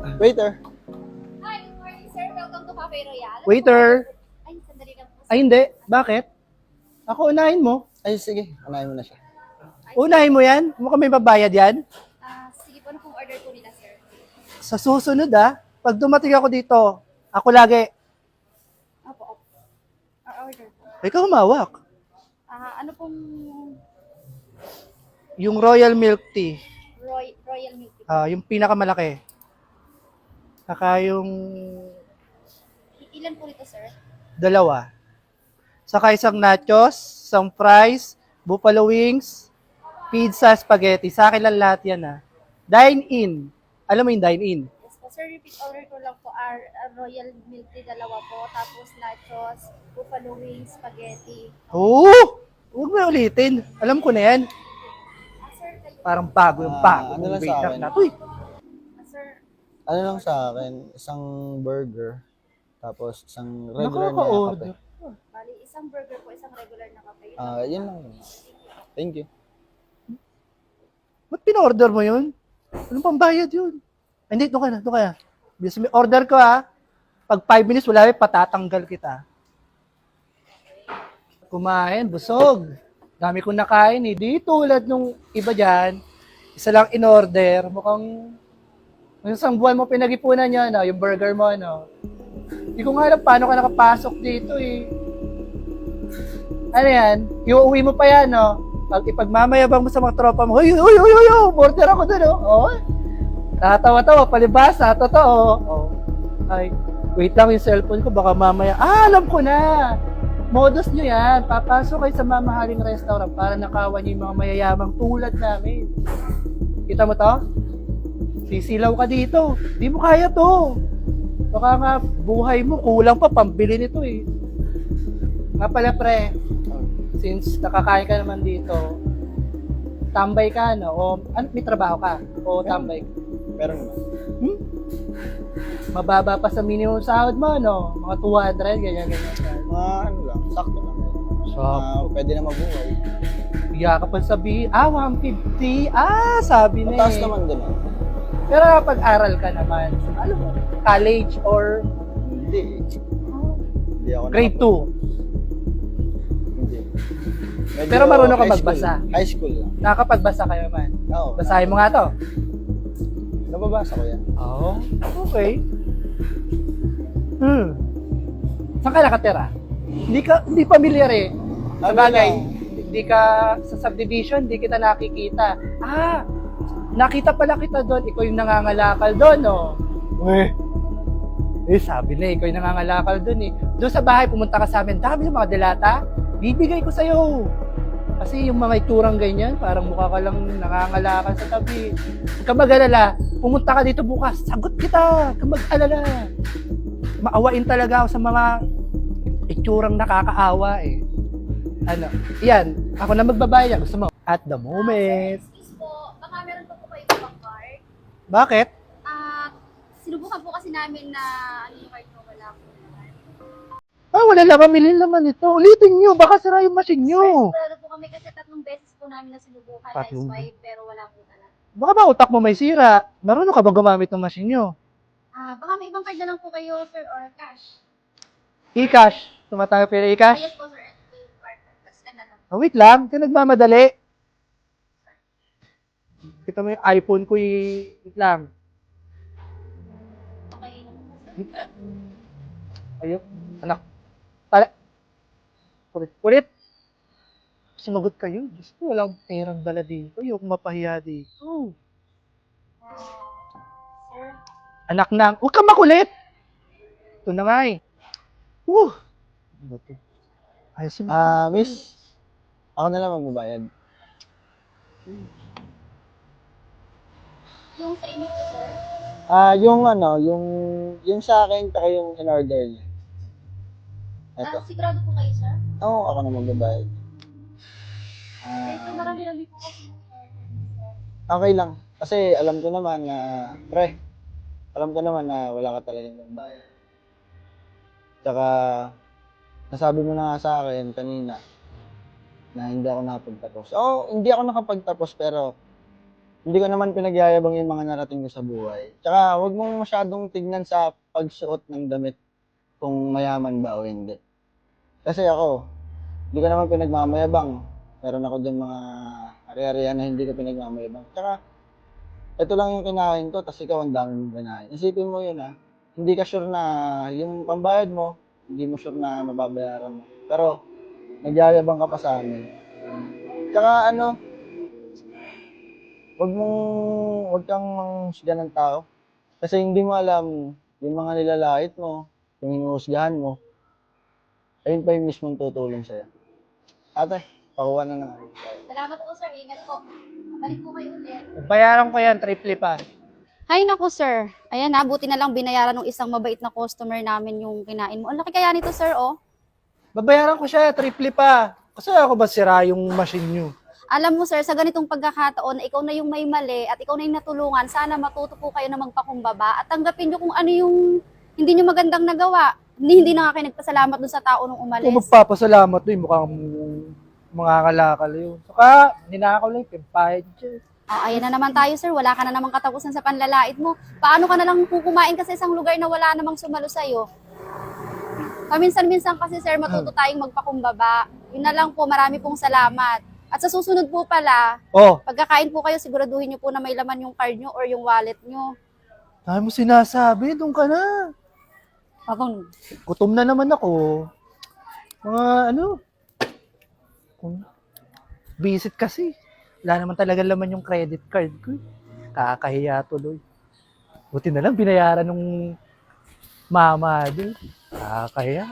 Waiter. Hi, good morning, sir. Welcome to Cafe Royal. Waiter! Ay, sandali lang po. Ay, hindi. Bakit? Ako, unahin mo. Ay, sige. Unahin mo na siya. Unahin mo yan. Mukhang may babayad yan. Ah, sige po, ano pong order po nila, sir? Sa susunod ah, pag dumating ako dito, ako lagi. Opo, opo. Or order po. Ikaw humawak. Ah, ano pong Yung Royal Milk Tea, Roy, Royal Milk Tea? ah, yung pinakamalaki. Saka yung Ilan po nito, sir? dalawa. Saka isang nachos, isang fries, buffalo wings, pizza, spaghetti. Sa akin lang lahat yan ah. Dine in. Alam mo yung dine in? Yes po, sir. Repeat order ko lang po. Are, ah, Royal Milk Tea, dalawa po. Tapos nachos, buffalo wings, spaghetti. Oo! Huwag mo ulitin. Alam ko na yan. Ah, sir, kayo. Parang bago yung Ah, bago. ano yung lang sa waiter akin? na to eh. Ano lang sa akin, isang burger, tapos isang regular na Nakaka-order. kape. bali, isang burger po, isang regular na kape. Yun Ah, yun lang. yun. Thank you. Ba't pinorder mo yun? Anong pambayad yun? Ay, Hindi, doon ka na, doon ka na. Bilis mo, order ko ha. Pag 5 minutes, wala eh, patatanggal kita. Kumain, busog. Dami kong nakain eh. Di tulad nung iba dyan, isa lang in order. Mukhang yung isang buwan mo pinag-ipunan niya, no? yung burger mo, no? Hindi ko nga alam paano ka nakapasok dito eh. Ano yan? Iuwi mo pa yan, no? Pag ipagmamayabang mo sa mga tropa mo, Uy, uy, uy, uy, uy, order ako dun, oh. Oh. Nakatawa-tawa, palibasa, totoo. Oh. Ay, wait lang yung cellphone ko, baka mamaya, ah, alam ko na. Modus nyo yan. Papasok kayo sa mamahaling restaurant para nakawan nyo yung mga mayayamang tulad namin. Kita mo to? Sisilaw ka dito. Di mo kaya to. Baka nga buhay mo, kulang pa pambili nito eh. Nga pala pre, since nakakain ka naman dito, tambay ka no? O ano, may trabaho ka? O tambay ka? Pero naman. Hmm? Mababa pa sa minimum sahod mo, no? Mga 200, ganyan, ganyan. Mga ano lang, sakto lang. So, Ah, pwede na mabuhay. Iya ka pa sabihin, ah, 150, ah, sabi na Mataas eh. naman din. Pero pag-aral ka naman, ano mo, college or Hindi. Hindi ako grade nakapag- 2, Hindi. Medyo Pero marunong ka high school. magbasa? High school lang. nakapagbasa ka naman. Oo. Basahin mo nga to. Nababasa ko yan. Oo. Okay. Hmm. Saan ka nakatira? Hindi ka, hindi familiar eh. Sa Ano bagay, lang? hindi ka sa subdivision, hindi kita nakikita. Ah, nakita pala kita doon. Ikaw yung nangangalakal doon, no? Eh, eh sabi na, ikaw yung nangangalakal doon eh. Doon sa bahay, pumunta ka sa amin. Dami ng mga delata. Bibigay ko sa'yo. Kasi yung mga iturang ganyan, parang mukha ka lang nangangalakal sa tabi. Huwag ka mag-alala. Pumunta ka dito bukas. Sagot kita. Huwag mag-alala. Maawain talaga ako sa mga itsurang nakakaawa eh. Ano? Yan. Ako na magbabayad. Gusto mo? At the moment. excuse po, baka meron card. Bakit? Ah, sinubukan po kasi namin na ano yung card mo, wala po naman. Ah, wala lang. Pamilin naman ito. Ulitin nyo. Baka sira yung machine nyo. Sigurado po kami kasi tatlong beses po namin na sinubukan na Tatlong swipe pero wala po talaga. Baka ba utak mo may sira? Marunong ka ba gumamit ng machine nyo? Ah, baka may ibang card na lang po kayo, sir, or cash. E-cash. Tumatanggap kayo ng Ah, e-cash? yes po, sir. Lang. Ah, wait lang. Ka nagmamadali. Kita mo yung iPhone ko y- Wait lang. Okay. Ayun. Anak. Tala. Ulit. Ulit. Sumagot kayo. Diyos ko, walang perang dala dito. Yung mapahiya dito. Sir, Anak nang. Huwag kang makulit. Ito na nga eh. Woo. Ano? Ayos yun. Ah, miss. Ako na lang magbabayad. Yung sa inyo po, sir. Ah, yung ano, yung yung sa akin tsaka yung in order niya. Ah, Ito. sigurado po kayo, sir. Oo, ako na magbabayad. Kasi Ah, po kasi. okay lang. Kasi alam ko naman na, pre, alam ko naman na wala ka talagang magbayad. Tsaka, nasabi mo na nga sa akin kanina na hindi ako nakapagtapos. Oo, hindi ako nakapagtapos pero hindi ko naman pinagyayabang yung mga narating ko sa buhay. Tsaka, huwag mong masyadong tignan sa pagsuot ng damit kung mayaman ba o hindi. Kasi ako, hindi ko naman pinagmamayabang. Meron ako dyan mga ari-arian na hindi ko pinagmamayabang. Tsaka, ito lang yung kinain ko, tapos ikaw ang dami mong kinain. Isipin mo yun ha. Hindi ka sure na yung pambayad mo, hindi mo sure na mababayaran mo. Pero, nagyayabang ka pa sa amin. Tsaka ano, wag mong, wag kang manghusga ng tao. Kasi hindi mo alam, yung mga nilalait mo, yung hinuhusgahan mo, ayun pa yung mismong tutulong sa'yo. Ate, pakuha na na. Salamat po sir, ingat po. Balik po kayo ulit. Bayaran ko yan, triple pa. Hay nako sir. Ayan na, buti na lang binayaran ng isang mabait na customer namin yung kinain mo. Ang laki kaya nito sir, oh. Babayaran ko siya, triple pa. Kasi ako ba sira yung machine nyo? Alam mo sir, sa ganitong pagkakataon na ikaw na yung may mali at ikaw na yung natulungan, sana matuto po kayo na magpakumbaba at tanggapin nyo kung ano yung hindi nyo magandang nagawa. Hindi, hindi na nga kayo nagpasalamat dun sa tao nung Kung umalis. magpapasalamat doon, mukhang mga kalakal yun. Saka, ninakaw lang yung pimpahid siya. Oh, ayan na naman tayo sir, wala ka na namang katapusan sa panlalait mo. Paano ka na lang kukumain ka sa isang lugar na wala namang sumalo sa'yo? Paminsan-minsan kasi sir, matuto tayong magpakumbaba. Yun na lang po, marami pong salamat. At sa susunod po pala, Oh, pagkakain po kayo, siguraduhin nyo po na may laman yung card nyo or yung wallet nyo. dahil mo sinasabi, doon ka na. Abang, Gutom na naman ako. Mga ano, kung visit kasi. Wala naman talaga laman yung credit card ko. eh. Kakahiya tuloy. Buti na lang binayaran nung mama din. Kakahiya.